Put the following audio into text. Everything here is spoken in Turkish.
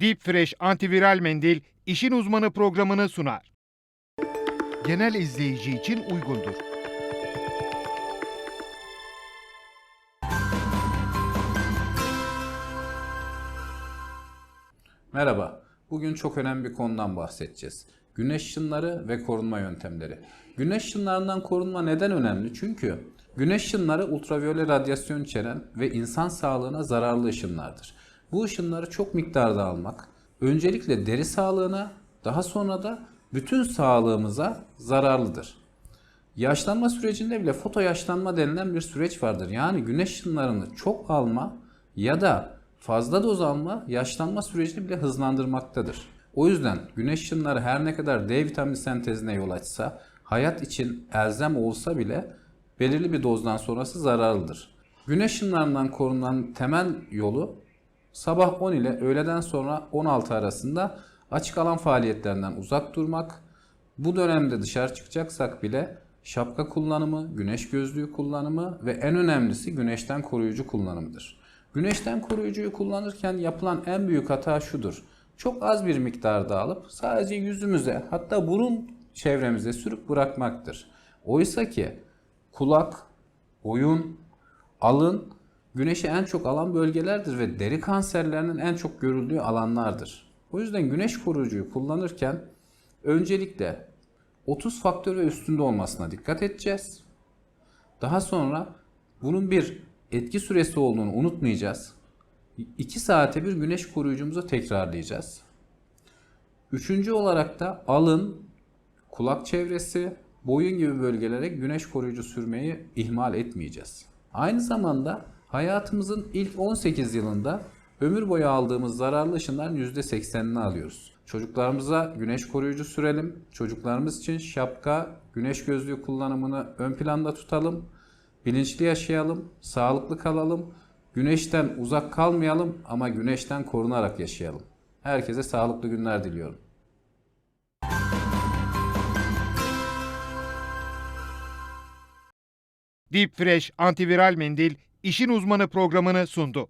Deep Fresh antiviral mendil işin uzmanı programını sunar. Genel izleyici için uygundur. Merhaba. Bugün çok önemli bir konudan bahsedeceğiz. Güneş ışınları ve korunma yöntemleri. Güneş ışınlarından korunma neden önemli? Çünkü güneş ışınları ultraviyole radyasyon içeren ve insan sağlığına zararlı ışınlardır. Bu ışınları çok miktarda almak öncelikle deri sağlığına daha sonra da bütün sağlığımıza zararlıdır. Yaşlanma sürecinde bile foto yaşlanma denilen bir süreç vardır. Yani güneş ışınlarını çok alma ya da fazla doz alma yaşlanma sürecini bile hızlandırmaktadır. O yüzden güneş ışınları her ne kadar D vitamini sentezine yol açsa, hayat için elzem olsa bile belirli bir dozdan sonrası zararlıdır. Güneş ışınlarından korunan temel yolu sabah 10 ile öğleden sonra 16 arasında açık alan faaliyetlerinden uzak durmak, bu dönemde dışarı çıkacaksak bile şapka kullanımı, güneş gözlüğü kullanımı ve en önemlisi güneşten koruyucu kullanımıdır. Güneşten koruyucuyu kullanırken yapılan en büyük hata şudur. Çok az bir miktarda alıp sadece yüzümüze hatta burun çevremize sürüp bırakmaktır. Oysa ki kulak, boyun, alın güneşi en çok alan bölgelerdir ve deri kanserlerinin en çok görüldüğü alanlardır. O yüzden güneş koruyucuyu kullanırken öncelikle 30 faktör ve üstünde olmasına dikkat edeceğiz. Daha sonra bunun bir etki süresi olduğunu unutmayacağız. 2 saate bir güneş koruyucumuzu tekrarlayacağız. Üçüncü olarak da alın, kulak çevresi, boyun gibi bölgelere güneş koruyucu sürmeyi ihmal etmeyeceğiz. Aynı zamanda hayatımızın ilk 18 yılında ömür boyu aldığımız zararlı ışınların %80'ini alıyoruz. Çocuklarımıza güneş koruyucu sürelim. Çocuklarımız için şapka, güneş gözlüğü kullanımını ön planda tutalım. Bilinçli yaşayalım, sağlıklı kalalım. Güneşten uzak kalmayalım ama güneşten korunarak yaşayalım. Herkese sağlıklı günler diliyorum. Deep Fresh antiviral mendil işin uzmanı programını sundu.